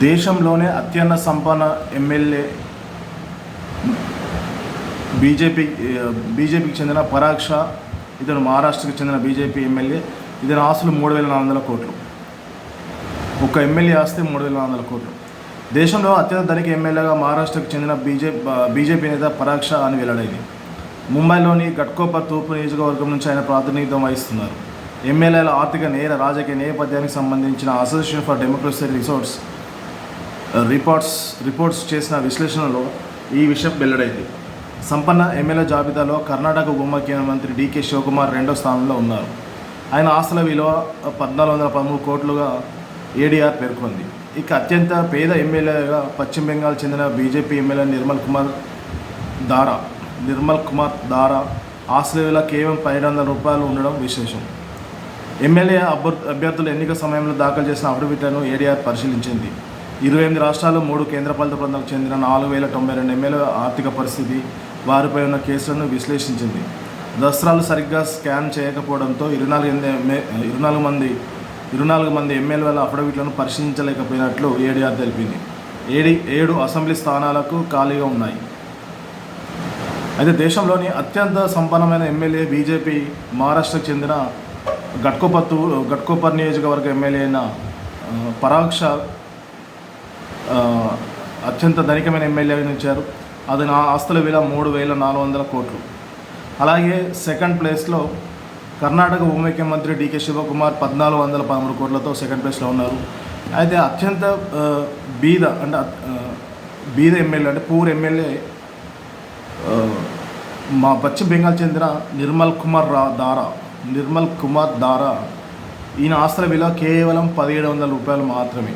దేశంలోనే అత్యంత సంపన్న ఎమ్మెల్యే బీజేపీ బీజేపీకి చెందిన పరాక్ష ఇతను మహారాష్ట్రకి చెందిన బీజేపీ ఎమ్మెల్యే ఇతని ఆస్తులు మూడు వేల నాలుగు వందల కోట్లు. ఒక ఎమ్మెల్యే ఆస్తి మూడు వేల నాలుగు వందల కోట్లు. దేశంలో అత్యంత ధనిక ఎమ్మెల్యేగా మహారాష్ట్రకు చెందిన బీజేపీ బీజేపీ నేత పరాక్ష అని వెల్లడైంది. ముంబైలోని గట్కోపర్ తూర్పు నియోజకవర్గం నుంచి ఆయన ప్రాతినిధ్యం వహిస్తున్నారు. ఎమ్మెల్యేల ఆర్థిక నేర రాజకీయ నేపథ్యానికి సంబంధించిన association for democracy resorts reports reports చేసిన విశ్లేషణలో ఈ విషయం వెల్లడైంది. సంపన్న ఎమ్మెల్యే జాబితాలో కర్ణాటక ఉప ముఖ్యమంత్రి డీకే శివకుమార్ రెండో స్థానంలో ఉన్నారు. ఆయన ఆస్తుల విలువ పద్నాలుగు వందల పదమూడు కోట్లుగా ఏడీఆర్ పేర్కొంది. ఇక అత్యంత పేద ఎమ్మెల్యేగా పశ్చిమ బెంగాల్ చెందిన బీజేపీ ఎమ్మెల్యే నిర్మల్ కుమార్ దారా నిర్మల్ కుమార్ దారా ఆస్తుల విలువ కేవలం పన్నెండు వందల రూపాయలు ఉండడం విశేషం. ఎమ్మెల్యే అభ్యర్- అభ్యర్థులు ఎన్నిక సమయంలో దాఖలు చేసిన అఫిడవిట్లను ఏడీఆర్ పరిశీలించింది. ఇరవై ఎనిమిది రాష్ట్రాలు మూడు కేంద్రపాలిత ప్రాంతాలకు చెందిన నాలుగు వేల తొంభై రెండు ఎమ్మెల్యే ఆర్థిక పరిస్థితి వారిపై ఉన్న కేసులను విశ్లేషించింది. దసరాలు సరిగ్గా స్కాన్ చేయకపోవడంతో ఇరవై నాలుగు ఎనిమిది ఎమ్మె- ఇరవై నాలుగు మంది ఇరవై నాలుగు మంది ఎమ్మెల్యేల అఫిడవిట్లను పరిశీలించలేకపోయినట్లు ఏడీఆర్ తెలిపింది. ఏడి ఏడు అసెంబ్లీ స్థానాలకు ఖాళీగా ఉన్నాయి. అయితే దేశంలోని అత్యంత సంపన్నమైన ఎమ్మెల్యే బీజేపీ మహారాష్ట్రకు చెందిన గట్కోపత్తు గట్కోపర్ నియోజకవర్గ ఎమ్మెల్యే అయిన పరాక్ష అత్యంత ధనికమైన ఎమ్మెల్యేగా నిలిచారు అది నా ఆస్తుల విలువ మూడు వేల నాలుగు వందల కోట్లు. అలాగే సెకండ్ ప్లేస్లో కర్ణాటక ఉప ముఖ్యమంత్రి డీకే శివకుమార్ పద్నాలుగు వందల పదమూడు కోట్లతో సెకండ్ ప్లేస్లో ఉన్నారు. అయితే అత్యంత బీద అంటే బీద ఎమ్మెల్యే అంటే పూర్ ఎమ్మెల్యే మా పశ్చిమ బెంగాల్ చెందిన నిర్మల్ కుమార్ రా దారా నిర్మల్ కుమార్ దారా ఈయన ఆస్తుల విలువ కేవలం పదిహేడు వందల రూపాయలు మాత్రమే.